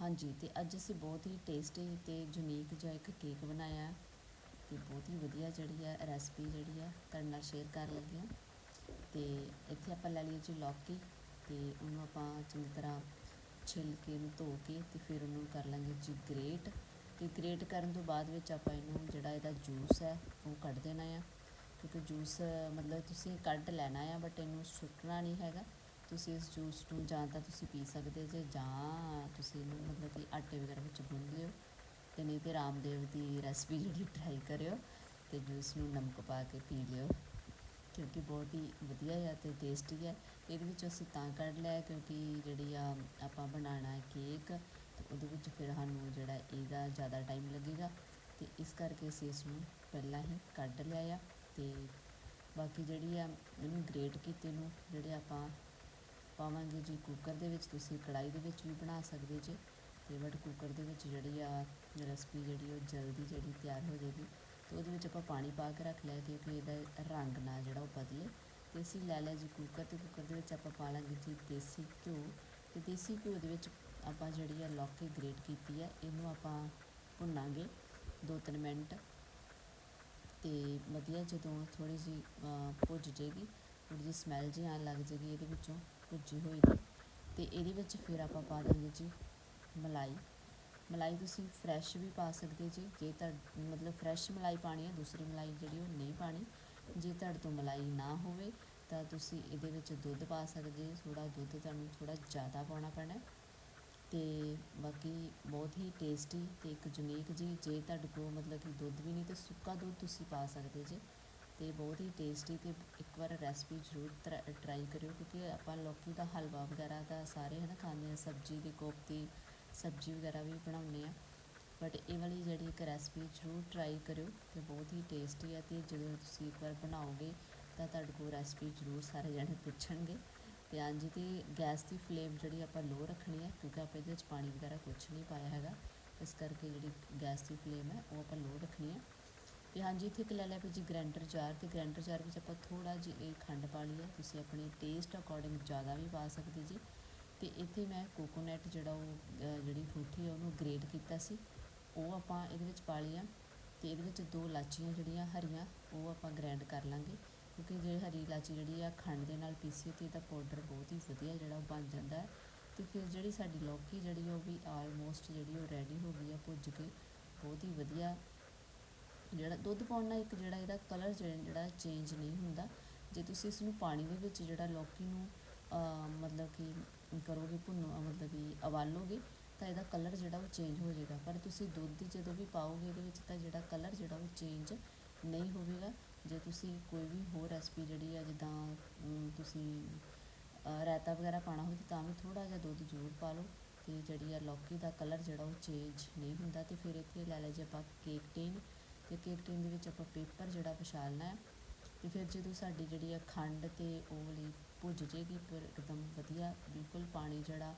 ਹਾਂਜੀ ਅਤੇ ਅੱਜ ਅਸੀਂ ਬਹੁਤ ਹੀ ਟੇਸਟੀ ਅਤੇ ਯੂਨੀਕ ਜਿਹਾ ਇੱਕ ਕੇਕ ਬਣਾਇਆ ਅਤੇ ਬਹੁਤ ਹੀ ਵਧੀਆ ਜਿਹੜੀ ਆ ਰੈਸਪੀ ਜਿਹੜੀ ਆ ਤੁਹਾਡੇ ਨਾਲ ਸ਼ੇਅਰ ਕਰਨ ਲੱਗੀ ਹਾਂ। ਅਤੇ ਇੱਥੇ ਆਪਾਂ ਲੈ ਲਈਏ ਜੀ ਲੌਕੀ ਅਤੇ ਉਹਨੂੰ ਆਪਾਂ ਚੰਗੀ ਤਰ੍ਹਾਂ ਛਿੱਲ ਕੇ ਨੂੰ ਧੋ ਕੇ ਅਤੇ ਫਿਰ ਉਹਨੂੰ ਕਰ ਲਾਂਗੇ ਜੀ ਗ੍ਰੇਟ ਅਤੇ ਗ੍ਰੇਟ ਕਰਨ ਤੋਂ ਬਾਅਦ ਵਿੱਚ ਆਪਾਂ ਇਹਨੂੰ ਜਿਹੜਾ ਇਹਦਾ ਜੂਸ ਹੈ ਉਹ ਕੱਢ ਦੇਣਾ ਆ, ਕਿਉਂਕਿ ਜੂਸ ਮਤਲਬ ਤੁਸੀਂ ਕੱਢ ਲੈਣਾ ਆ ਬਟ ਇਹਨੂੰ ਸੁੱਟਣਾ ਨਹੀਂ ਹੈਗਾ। ਤੁਸੀਂ ਇਸ ਜੂਸ ਨੂੰ ਜਾਂ ਤਾਂ ਤੁਸੀਂ ਪੀ ਸਕਦੇ ਜੇ, ਜਾਂ ਤੁਸੀਂ ਇਹਨੂੰ ਮਤਲਬ ਕਿ ਆਟੇ ਵਗੈਰਾ ਵਿੱਚ ਗੁੰਨ ਲਿਓ ਤੇ ਨਹੀਂ ਤੇ ਰਾਮਦੇਵ ਦੀ ਰੈਸਪੀ ਜਿਹੜੀ ਟਰਾਈ ਕਰਿਓ ਤੇ ਜੂਸ ਨੂੰ ਨਮਕ ਪਾ ਕੇ ਪੀ ਲਿਓ, ਕਿਉਂਕਿ ਬਹੁਤ ਹੀ ਵਧੀਆ ਹੈ ਤੇ ਟੇਸਟੀ ਹੈ ਇਹਦੇ ਵਿੱਚ ਅਸੀਂ ਤਾਂ ਕੱਢ ਲਿਆ ਕਿਉਂਕਿ ਜਿਹੜੀ ਆ, ਆਪਾਂ ਬਣਾਉਣਾ ਹੈ ਕੇਕ ਤੇ ਉਹਦੇ ਵਿੱਚ ਫਿਰ ਸਾਨੂੰ ਜਿਹੜਾ ਇਹਦਾ ਜ਼ਿਆਦਾ ਟਾਈਮ ਲੱਗੇਗਾ ਤੇ ਇਸ ਕਰਕੇ ਅਸੀਂ ਇਸ ਨੂੰ ਪਹਿਲਾਂ ਹੀ ਕੱਢ ਲਿਆ ਆ ਤੇ ਬਾਕੀ ਜਿਹੜੀ ਆ, ਇਹਨੂੰ ਗ੍ਰੇਟ ਕੀਤੇ ਨੂੰ, ਜਿਹੜੇ ਆਪਾਂ ਪਾਵਾਂਗੇ ਜੀ ਕੁੱਕਰ ਦੇ ਵਿੱਚ, ਤੁਸੀਂ ਕੜਾਈ ਦੇ ਵਿੱਚ ਵੀ ਬਣਾ ਸਕਦੇ ਜੇ। ਤੇ ਬਟ ਕੁੱਕਰ ਦੇ ਵਿੱਚ ਜਿਹੜੀ ਆ ਰੈਸਪੀ ਜਿਹੜੀ ਉਹ ਜਲਦੀ ਜਿਹੜੀ ਤਿਆਰ ਹੋ ਜਾਏਗੀ। ਤੇ ਉਹਦੇ ਵਿੱਚ ਆਪਾਂ ਪਾਣੀ ਪਾ ਕੇ ਰੱਖ ਲਿਆ ਕਿਉਂਕਿ ਇਹਦਾ ਰੰਗ ਨਾ ਜਿਹੜਾ ਉਹ ਬਦਲੇ। ਤੇ ਅਸੀਂ ਲੈ ਲਿਆ ਜੀ ਕੁੱਕਰ ਤੇ ਕੁੱਕਰ ਦੇ ਵਿੱਚ ਆਪਾਂ ਪਾ ਲਾਂਗੇ ਜੀ ਦੇਸੀ ਘਿਓ। ਤੇ ਦੇਸੀ ਘਿਓ ਦੇ ਵਿੱਚ ਆਪਾਂ ਜਿਹੜੀ ਆ ਲੌਕੀ ਗ੍ਰੇਟ ਕੀਤੀ ਹੈ ਇਹਨੂੰ ਆਪਾਂ ਭੁੰਨਾਂਗੇ ਦੋ ਤਿੰਨ ਮਿੰਟ। ਤੇ ਵਧੀਆ ਜਦੋਂ ਥੋੜੀ ਜਿਹੀ ਭੁੱਜ ਜੇਗੀ ਥੋੜੀ ਜਿਹੀ ਸਮੈਲ ਜਿਹੀ ਆਉਣ ਲੱਗ ਜੇਗੀ ਇਹਦੇ ਵਿੱਚੋਂ। ਭੁੱਜੀ ਹੋਈ ਦੀ ਤੇ ਇਹਦੇ ਵਿੱਚ ਫਿਰ ਆਪਾਂ ਪਾ ਦਾਂਗੇ ਜੀ ਮਲਾਈ। ਮਲਾਈ ਤੁਸੀਂ ਫਰੈਸ਼ ਵੀ ਪਾ ਸਕਦੇ ਜੀ। ਜੇ ਤਾਂ ਮਤਲਬ ਫਰੈਸ਼ ਮਲਾਈ ਪਾਣੀ ਹੈ, ਦੂਸਰੀ ਮਲਾਈ ਜਿਹੜੀ ਉਹ ਨਹੀਂ ਪਾਣੀ। ਜੇ ਤੁਹਾਡੇ ਤੋਂ ਮਲਾਈ ਨਾ ਹੋਵੇ, ਤਾਂ ਤੁਸੀਂ ਇਹਦੇ ਵਿੱਚ ਦੁੱਧ ਪਾ ਸਕਦੇ ਥੋੜਾ ਦੁੱਧ ਤੁਹਾਨੂੰ ਥੋੜਾ ਜ਼ਿਆਦਾ ਪਾਉਣਾ ਪੈਣਾ ਤੇ ਬਾਕੀ ਬਹੁਤ ਹੀ ਟੇਸਟੀ ਤੇ ਇੱਕ ਯੂਨੀਕ ਜੀ। ਜੇ ਤੁਹਾਡੇ ਕੋਲ ਮਤਲਬ ਕਿ ਦੁੱਧ ਵੀ ਨਹੀਂ, ਤੇ ਸੁੱਕਾ ਦੁੱਧ ਤੁਸੀਂ ਪਾ ਸਕਦੇ ਜੇ। ਅਤੇ ਬਹੁਤ ਹੀ ਟੇਸਟੀ ਅਤੇ ਇੱਕ ਵਾਰ ਰੈਸਪੀ ਜ਼ਰੂਰ ਟਰਾਈ ਕਰਿਓ ਕਿਉਂਕਿ ਆਪਾਂ ਲੌਕੀ ਦਾ ਹਲਵਾ ਵਗੈਰਾ ਤਾਂ ਸਾਰੇ ਹੈ ਨਾ ਖਾਂਦੇ ਹਾਂ, ਸਬਜ਼ੀ ਦੀ ਕੋਫਤੀ, ਸਬਜ਼ੀ ਵਗੈਰਾ ਵੀ ਬਣਾਉਂਦੇ ਹਾਂ। ਬਟ ਇਹ ਵਾਲੀ ਜਿਹੜੀ ਇੱਕ ਰੈਸਪੀ ਜ਼ਰੂਰ ਟਰਾਈ ਕਰਿਓ ਅਤੇ ਬਹੁਤ ਹੀ ਟੇਸਟੀ ਹੈ ਅਤੇ ਜਦੋਂ ਤੁਸੀਂ ਇੱਕ ਵਾਰ ਬਣਾਓਗੇ ਤਾਂ ਤੁਹਾਡੇ ਕੋਲ ਰੈਸਪੀ ਜ਼ਰੂਰ ਸਾਰੇ ਜਣੇ ਪੁੱਛਣਗੇ। ਤੇ ਹਾਂਜੀ, ਤੇ ਗੈਸ ਦੀ ਫਲੇਮ ਜਿਹੜੀ ਆਪਾਂ ਲੋ ਰੱਖਣੀ ਹੈ ਕਿਉਂਕਿ ਆਪਾਂ ਇਹਦੇ ਵਿੱਚ ਪਾਣੀ ਵਗੈਰਾ ਕੁਝ ਨਹੀਂ ਪਾਇਆ ਹੈਗਾ। ਇਸ ਕਰਕੇ ਜਿਹੜੀ ਗੈਸ ਦੀ ਫਲੇਮ ਹੈ ਉਹ ਆਪਾਂ ਲੋ ਰੱਖਣੀ ਹੈ। ਤੇ ਹਾਂਜੀ, ਇੱਥੇ ਇੱਕ ਲੈ ਲਿਆ ਵੀ ਜੀ ਗ੍ਰਾਈਂਡਰ ਜਾਰ ਤੇ ਗ੍ਰਾਈਂਡਰ ਜਾਰ ਵਿੱਚ ਆਪਾਂ ਥੋੜਾ ਜਿਹਾ ਇਹ ਖੰਡ ਪਾ ਲਈ ਹੈ ਤੁਸੀਂ ਆਪਣੇ ਟੇਸਟ ਅਕੋਰਡਿੰਗ ਜ਼ਿਆਦਾ ਵੀ ਪਾ ਸਕਦੇ ਜੀ। ਤੇ ਇੱਥੇ ਮੈਂ ਕੋਕੋਨਟ ਜਿਹੜਾ ਉਹ ਜਿਹੜੀ ਫਰੂਟੀ ਹੈ ਉਹਨੂੰ ਗ੍ਰੇਟ ਕੀਤਾ ਸੀ, ਉਹ ਆਪਾਂ ਇਹਦੇ ਵਿੱਚ ਪਾ ਲਈ ਆ ਤੇ ਇਹਦੇ ਵਿੱਚ ਦੋ ਲਾਚੀਆਂ ਜਿਹੜੀਆਂ ਹਰੀਆਂ, ਉਹ ਆਪਾਂ ਗ੍ਰਾਈਂਡ ਕਰ ਲਾਂਗੇ। ਕਿਉਂਕਿ ਜੇ ਹਰੀ ਇਲਾਚੀ ਜਿਹੜੀ ਆ ਖੰਡ ਦੇ ਨਾਲ ਪੀਸੀ ਤੇ ਇਹਦਾ ਪਾਊਡਰ ਬਹੁਤ ਹੀ ਵਧੀਆ ਜਿਹੜਾ ਉਹ ਬਣ ਜਾਂਦਾ ਹੈ। ਤੇ ਫਿਰ ਜਿਹੜੀ ਸਾਡੀ ਲੌਕੀ ਜਿਹੜੀ ਉਹ ਵੀ ਆਲਮੋਸਟ ਜਿਹੜੀ ਉਹ ਰੈਡੀ ਹੋ ਗਈ ਆ, ਭੁੱਜ ਕੇ, ਬਹੁਤ ਹੀ ਵਧੀਆ ਜਿਹੜਾ ਦੁੱਧ ਪਾਉਣ ਨਾਲ ਇੱਕ ਜਿਹੜਾ ਇਹਦਾ ਕਲਰ ਜਿਹੜਾ ਚੇਂਜ ਨਹੀਂ ਹੁੰਦਾ। ਜੇ ਤੁਸੀਂ ਇਸ ਨੂੰ ਪਾਣੀ ਦੇ ਵਿੱਚ ਜਿਹੜਾ ਲੌਕੀ ਨੂੰ ਮਤਲਬ ਕਿ ਕਰੋਗੇ ਭੁੰਨੋ ਮਤਲਬ ਕਿ ਉਬਾਲੋਗੇ, ਤਾਂ ਇਹਦਾ ਕਲਰ ਜਿਹੜਾ ਉਹ ਚੇਂਜ ਹੋ ਜਾਏਗਾ। ਪਰ ਤੁਸੀਂ ਦੁੱਧ ਜਦੋਂ ਵੀ ਪਾਓਗੇ, ਇਹਦੇ ਵਿੱਚ ਤਾਂ ਜਿਹੜਾ ਕਲਰ ਜਿਹੜਾ ਉਹ ਚੇਂਜ ਨਹੀਂ ਹੋਵੇਗਾ। ਜੇ ਤੁਸੀਂ ਕੋਈ ਵੀ ਹੋਰ ਰੈਸਪੀ ਜਿਹੜੀ ਆ, ਜਿੱਦਾਂ ਤੁਸੀਂ ਰਾਇਤਾ ਵਗੈਰਾ ਪਾਣਾ ਹੋਵੇ, ਤਾਂ ਵੀ ਥੋੜਾ ਜਿਹਾ ਦੁੱਧ ਜ਼ਰੂਰ ਪਾ ਲਓ। ਤੇ ਜਿਹੜੀ ਆ ਲੌਕੀ ਦਾ ਕਲਰ ਜਿਹੜਾ ਉਹ ਚੇਂਜ ਨਹੀਂ ਹੁੰਦਾ। ਤੇ ਫਿਰ ਇੱਥੇ ਲੈ ਲੈ ਜੇ ਆਪਾਂ ਕੇਕ ਟੀਨ ਤੇ ਕੇਕ ਟੀਨ ਦੇ ਵਿੱਚ ਆਪਾਂ ਪੇਪਰ ਜਿਹੜਾ ਵਿਛਾਲਣਾ ਹੈ ਤੇ ਫਿਰ ਜਦੋਂ ਸਾਡੀ ਜਿਹੜੀ ਆ ਖੰਡ ਤੇ ਉਹ ਵਾਲੀ ਭੁੱਜ ਜੇਗੀ ਪਰ ਇੱਕਦਮ ਵਧੀਆ, ਬਿਲਕੁਲ ਪਾਣੀ ਜਿਹੜਾ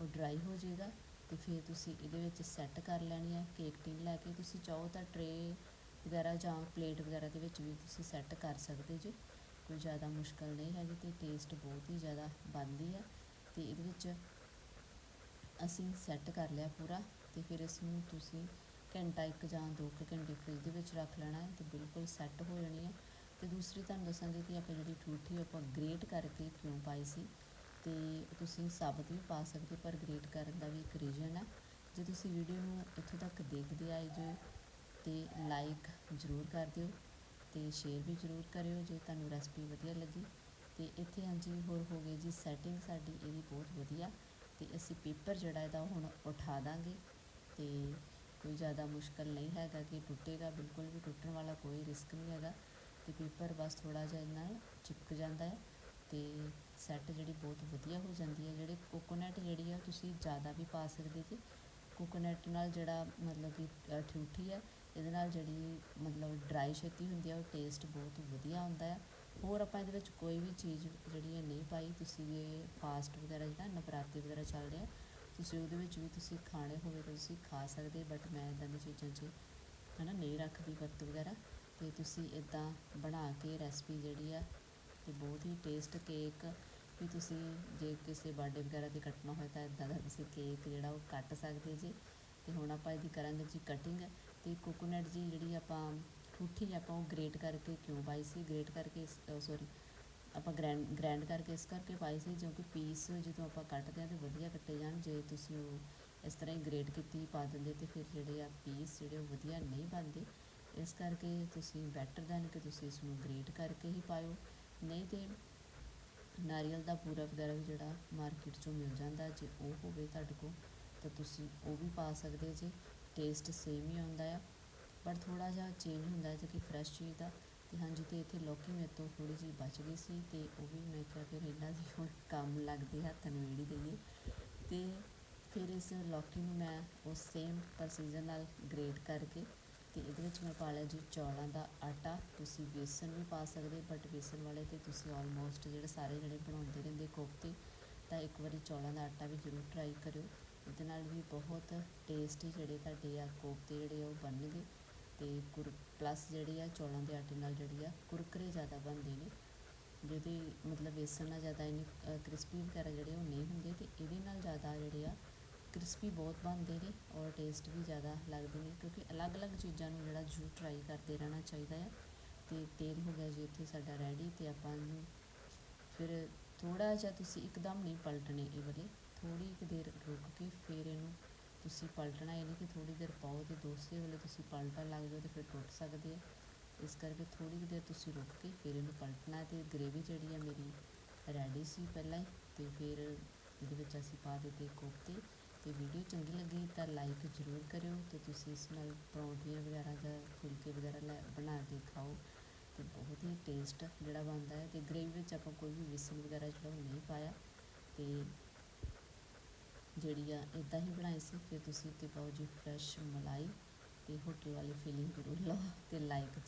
ਉਹ ਡਰਾਈ ਹੋ ਜਾਏਗਾ ਤੇ ਫਿਰ ਤੁਸੀਂ ਇਹਦੇ ਵਿੱਚ ਸੈੱਟ ਕਰ ਲੈਣੀ ਹੈ ਕੇਕ ਟੀਨ ਲੈ ਕੇ ਤੁਸੀਂ ਚਾਹੋ ਤਾਂ ਟਰੇ ਵਗੈਰਾ ਜਾਂ ਪਲੇਟ ਵਗੈਰਾ ਦੇ ਵਿੱਚ ਵੀ ਤੁਸੀਂ ਸੈੱਟ ਕਰ ਸਕਦੇ ਜੇ। ਕੋਈ ਜ਼ਿਆਦਾ ਮੁਸ਼ਕਲ ਨਹੀਂ ਹੈਗੀ ਤੇ ਟੇਸਟ ਬਹੁਤ ਹੀ ਜ਼ਿਆਦਾ ਬਣਦੀ ਹੈ ਤੇ ਇਹਦੇ ਵਿੱਚ ਅਸੀਂ ਸੈੱਟ ਕਰ ਲਿਆ ਪੂਰਾ ਤੇ ਫਿਰ ਇਸ ਨੂੰ ਤੁਸੀਂ ਘੰਟਾ, ਇੱਕ ਜਾਂ ਦੋ ਕੁ ਘੰਟੇ ਫ੍ਰਿਜ ਦੇ ਵਿੱਚ ਰੱਖ ਲੈਣਾ ਹੈ ਤੇ ਬਿਲਕੁਲ ਸੈੱਟ ਹੋ ਜਾਣੀ ਹੈ। ਤੇ ਦੂਸਰੀ ਤੁਹਾਨੂੰ ਦੱਸਾਂਗੇ ਕਿ ਆਪਾਂ ਜਿਹੜੀ ਠੂਠੀ ਆਪਾਂ ਗ੍ਰੇਟ ਕਰਕੇ ਕਿਉਂ ਪਾਈ ਸੀ ਤੇ ਤੁਸੀਂ ਸਾਬਤ ਵੀ ਪਾ ਸਕਦੇ ਪਰ ਗ੍ਰੇਟ ਕਰਨ ਦਾ ਵੀ ਇੱਕ ਰੀਜ਼ਨ ਹੈ। ਜੇ ਤੁਸੀਂ ਵੀਡੀਓ ਨੂੰ ਇੱਥੋਂ ਤੱਕ ਦੇਖਦੇ ਆਏ ਜੋ ਤੇ ਲਾਈਕ ਜ਼ਰੂਰ ਕਰ ਦਿਓ ਤੇ ਸ਼ੇਅਰ ਵੀ ਜ਼ਰੂਰ ਕਰਿਓ ਜੇ ਤੁਹਾਨੂੰ ਰੈਸਪੀ ਵਧੀਆ ਲੱਗੀ। ਤੇ ਇੱਥੇ ਹਾਂਜੀ, ਹੋਰ ਹੋ ਗਈ ਜੀ ਸੈਟਿੰਗ ਸਾਡੀ ਇਹਦੀ ਬਹੁਤ ਵਧੀਆ। ਤੇ ਅਸੀਂ ਪੇਪਰ ਜਿਹੜਾ ਇਹਦਾ ਹੁਣ ਉਠਾ ਦਾਂਗੇ ਤੇ ਕੋਈ ਜ਼ਿਆਦਾ ਮੁਸ਼ਕਲ ਨਹੀਂ ਹੈਗਾ ਕਿ ਟੁੱਟੇਗਾ ਬਿਲਕੁਲ ਵੀ ਟੁੱਟਣ ਵਾਲਾ ਕੋਈ ਰਿਸਕ ਨਹੀਂ ਹੈਗਾ ਤੇ ਪੇਪਰ ਬਸ ਥੋੜਾ ਜਿਹਾ ਨਾਲ ਚਿਪਕ ਜਾਂਦਾ ਹੈ ਤੇ ਸੈੱਟ ਜਿਹੜੀ ਬਹੁਤ ਵਧੀਆ ਹੋ ਜਾਂਦੀ ਹੈ, ਜਿਹੜੇ ਕੋਕੋਨਟ ਜਿਹੜੀ ਆ ਤੁਸੀਂ ਜ਼ਿਆਦਾ ਵੀ ਪਾ ਸਕਦੇ ਜੀ। ਕੋਕੋਨਟ ਨਾਲ ਜਿਹੜਾ ਮਤਲਬ ਕਿ ਠੂਠੀ ਹੈ ਇਹਦੇ ਨਾਲ ਜਿਹੜੀ ਮਤਲਬ ਡਰਾਈ ਛੇਤੀ ਹੁੰਦੀ ਆ, ਉਹ ਟੇਸਟ ਬਹੁਤ ਵਧੀਆ ਹੁੰਦਾ ਹੈ ਹੋਰ ਆਪਾਂ ਇਹਦੇ ਵਿੱਚ ਕੋਈ ਵੀ ਚੀਜ਼ ਜਿਹੜੀ ਹੈ ਨਹੀਂ ਪਾਈ, ਤੁਸੀਂ ਇਹ ਫਾਸਟ ਵਗੈਰਾ ਜਿਹੜਾ ਨਵਰਾਤੇ ਵਗੈਰਾ ਚੱਲ ਰਿਹਾ ਤੁਸੀਂ ਉਹਦੇ ਵਿੱਚ ਵੀ ਤੁਸੀਂ ਖਾਣੇ ਹੋਵੇ ਤਾਂ ਤੁਸੀਂ ਖਾ ਸਕਦੇ ਬਟ ਮੈਂ ਇਦਾਂ ਦੀ ਚੀਜ਼ਾਂ 'ਚ ਹੈ ਨਾ ਨਹੀਂ ਰੱਖਦੀ ਵਰਤ ਵਗੈਰਾ। ਤੇ ਤੁਸੀਂ ਇਦਾਂ ਬਣਾ ਕੇ ਰੈਸਪੀ ਜਿਹੜੀ ਆ, ਤੇ ਬਹੁਤ ਹੀ ਟੇਸਟ ਕੇਕ ਵੀ ਤੁਸੀਂ ਜੇ ਕਿਸੇ ਬਰਥਡੇ ਵਗੈਰਾ 'ਤੇ ਕੱਟਣਾ ਹੋਏ ਤਾਂ ਇੱਦਾਂ ਦਾ ਤੁਸੀਂ ਕੇਕ ਜਿਹੜਾ ਉਹ ਕੱਟ ਸਕਦੇ ਜੇ। ਤੇ ਹੁਣ ਆਪਾਂ ਇਹਦੀ ਕਰਾਂਗੇ ਜੀ ਕਟਿੰਗ ਤੇ ਕੋਕੋਨਟ ਜੀ ਜਿਹੜੀ ਆਪਾਂ ਠੂਠੀ ਆਪਾਂ ਉਹ ਗ੍ਰੇਟ ਕਰਕੇ ਕਿਉਂ ਪਾਈ ਸੀ? ਗ੍ਰੇਟ ਕਰਕੇ ਸੌਰੀ ਆਪਾਂ ਗ੍ਰੈਂਡ ਗ੍ਰੈਂਡ ਕਰਕੇ ਇਸ ਕਰਕੇ ਪਾਈ ਸੀ ਜੋ ਕਿ ਪੀਸ ਜਦੋਂ ਆਪਾਂ ਕੱਟਦੇ ਆ ਤੇ ਵਧੀਆ ਕੱਟੇ ਜਾਣ, ਜੇ ਤੁਸੀਂ ਉਹ ਇਸ ਤਰ੍ਹਾਂ ਹੀ ਗ੍ਰੇਟ ਕੀਤੀ ਪਾ ਦਿੰਦੇ ਤੇ ਫਿਰ ਜਿਹੜੇ ਆ ਪੀਸ ਜਿਹੜੇ ਉਹ ਵਧੀਆ ਨਹੀਂ ਬਣਦੇ, ਇਸ ਕਰਕੇ ਤੁਸੀਂ ਬੈਟਰ ਦੈਨ ਕਿ ਤੁਸੀਂ ਇਸ ਨੂੰ ਗ੍ਰੇਟ ਕਰਕੇ ਹੀ ਪਾਇਓ, ਨਹੀਂ ਤੇ ਨਾਰੀਅਲ ਦਾ ਪੂਰਾ ਵਗੈਰਾ ਵੀ ਜਿਹੜਾ ਮਾਰਕੀਟ 'ਚੋਂ ਮਿਲ ਜਾਂਦਾ, ਜੇ ਉਹ ਹੋਵੇ ਤੁਹਾਡੇ ਕੋਲ ਤਾਂ ਤੁਸੀਂ ਉਹ ਵੀ ਪਾ ਸਕਦੇ ਜੇ, ਟੇਸਟ ਸੇਮ ਹੀ ਆਉਂਦਾ ਆ, ਪਰ ਥੋੜਾ ਜਿਹਾ ਚੇਂਜ ਹੁੰਦਾ ਜੇ ਕਿ ਫਰੈਸ਼ ਚੀਜ਼ ਦਾ ਅਤੇ ਹਾਂਜੀ ਅਤੇ ਇੱਥੇ ਲੌਕੀ ਮੇਰੇ ਤੋਂ ਥੋੜ੍ਹੀ ਜਿਹੀ ਬਚ ਗਈ ਸੀ ਅਤੇ ਉਹ ਵੀ ਮੈਂ ਕਿਹਾ ਫਿਰ ਇਹਨਾਂ ਦੀ ਹੁਣ ਕੰਮ ਲੱਗਦੀ ਹੱਥ ਨੂੰ ਏੜੀ ਦੇਈਏ ਅਤੇ ਫਿਰ ਇਸ ਲੌਕੀ ਨੂੰ ਮੈਂ ਉਸ ਸੇਮ ਪ੍ਰੋਸੀਜਰ ਨਾਲ ਗ੍ਰੇਟ ਕਰਕੇ ਅਤੇ ਇਹਦੇ ਵਿੱਚ ਮੈਂ ਪਾ ਲਿਆ ਜੀ ਚੌਲਾਂ ਦਾ ਆਟਾ। ਤੁਸੀਂ ਬੇਸਨ ਵੀ ਪਾ ਸਕਦੇ ਬਟ ਬੇਸਣ ਵਾਲੇ ਤਾਂ ਤੁਸੀਂ ਆਲਮੋਸਟ ਜਿਹੜੇ ਸਾਰੇ ਜਿਹੜੇ ਬਣਾਉਂਦੇ ਰਹਿੰਦੇ ਕੋਫਤੇ, ਤਾਂ ਇੱਕ ਵਾਰੀ ਚੌਲਾਂ ਦਾ ਆਟਾ ਵੀ ਜ਼ਰੂਰ ਟਰਾਈ ਕਰਿਓ। ਇਹਦੇ ਨਾਲ ਵੀ ਬਹੁਤ ਟੇਸਟੀ ਜਿਹੜੇ ਤੁਹਾਡੇ ਆ, ਕੋਫਤੇ ਜਿਹੜੇ ਆ ਉਹ ਬਣਨਗੇ। ਅਤੇ ਕੁਰ ਪਲੱਸ ਜਿਹੜੀ ਆ, ਚੌਲਾਂ ਦੇ ਆਟੇ ਨਾਲ ਜਿਹੜੀ ਆ, ਕੁਰਕਰੇ ਜ਼ਿਆਦਾ ਬਣਦੇ ਨੇ। ਜਿਹਦੇ ਮਤਲਬ ਬੇਸਣ ਨਾਲ ਜ਼ਿਆਦਾ ਇੰਨੀ ਕ੍ਰਿਸਪੀ ਵਗੈਰਾ ਜਿਹੜੇ ਉਹ ਨਹੀਂ ਹੁੰਦੇ ਅਤੇ ਇਹਦੇ ਨਾਲ ਜ਼ਿਆਦਾ ਜਿਹੜੇ ਆ ਕ੍ਰਿਸਪੀ ਬਹੁਤ ਬਣਦੇ ਨੇ ਔਰ ਟੇਸਟ ਵੀ ਜ਼ਿਆਦਾ ਲੱਗਦੇ ਨੇ ਕਿਉਂਕਿ ਅਲੱਗ-ਅਲੱਗ ਚੀਜ਼ਾਂ ਨੂੰ ਜਿਹੜਾ ਜ਼ਰੂਰ ਟਰਾਈ ਕਰਦੇ ਰਹਿਣਾ ਚਾਹੀਦਾ ਆ। ਅਤੇ ਤੇਲ ਹੋ ਗਿਆ ਜੀ ਇੱਥੇ ਸਾਡਾ ਰੈਡੀ ਅਤੇ ਆਪਾਂ ਇਹਨੂੰ ਫਿਰ ਥੋੜਾ ਜਿਹਾ ਤੁਸੀਂ ਇੱਕਦਮ ਨਹੀਂ ਪਲਟਣੇ ਇਹ ਵਾਲੇ ਥੋੜੀ ਕੁ ਦੇਰ ਰੁਕ ਕੇ ਫਿਰ ਇਹਨੂੰ ਤੁਸੀਂ ਪਲਟਣਾ ਇਹ ਨਹੀਂ ਕਿ ਥੋੜੀ ਦੇਰ ਪਾਓ ਤੇ ਦੂਸਰੇ ਵੇਲੇ ਤੁਸੀਂ ਪਲਟਣ ਲੱਗ ਜਾਓ ਤੇ ਫਿਰ ਟੁੱਟ ਸਕਦੇ ਆ। ਇਸ ਕਰਕੇ ਥੋੜੀ ਕੁ ਦੇਰ ਤੁਸੀਂ ਰੁਕ ਕੇ ਫਿਰ ਇਹਨੂੰ ਪਲਟਣਾ ਤੇ ਗ੍ਰੇਵੀ ਜਿਹੜੀ ਆ ਮੇਰੀ ਰੈਡੀ ਸੀ ਪਹਿਲਾਂ ਹੀ ਤੇ ਫਿਰ ਇਹਦੇ ਵਿੱਚ ਅਸੀਂ ਪਾ ਦਿੱਤੇ ਕੋਫਤੇ ਤੇ ਵੀਡੀਓ ਚੰਗੀ ਲੱਗੀ ਤਾਂ ਲਾਈਕ ਜ਼ਰੂਰ ਕਰਿਓ ਤੇ ਤੁਸੀਂ ਇਸ ਨਾਲ ਪਰੌਂਠੀਆਂ ਵਗੈਰਾ ਜਾਂ ਫੁਲਕੇ ਵਗੈਰਾ ਲੈ ਬਣਾ ਕੇ ਖਾਓ ਤੇ ਬਹੁਤ ਹੀ ਟੇਸਟ ਜਿਹੜਾ ਬਣਦਾ ਹੈ ਤੇ ਗ੍ਰੇਵੀ ਵਿੱਚ ਆਪਾਂ ਕੋਈ ਵੀ ਵਿਸਲ ਵਗੈਰਾ ਜਿਹੜਾ ਉਹ ਨਹੀਂ ਪਾਇਆ ਤੇ ਜਿਹੜੀ ਆ ਇਦਾਂ ਹੀ ਬਣਾਈ ਸੀ ਫਿਰ ਤੁਸੀਂ ਉੱਤੇ ਪਾਓ ਜੀ ਫਰੈਸ਼ ਮਲਾਈ ਤੇ ਹੋਟਲ ਵਾਲੀ ਫੀਲਿੰਗ ਜ਼ਰੂਰ ਲਓ ਤੇ ਲਾਈਕ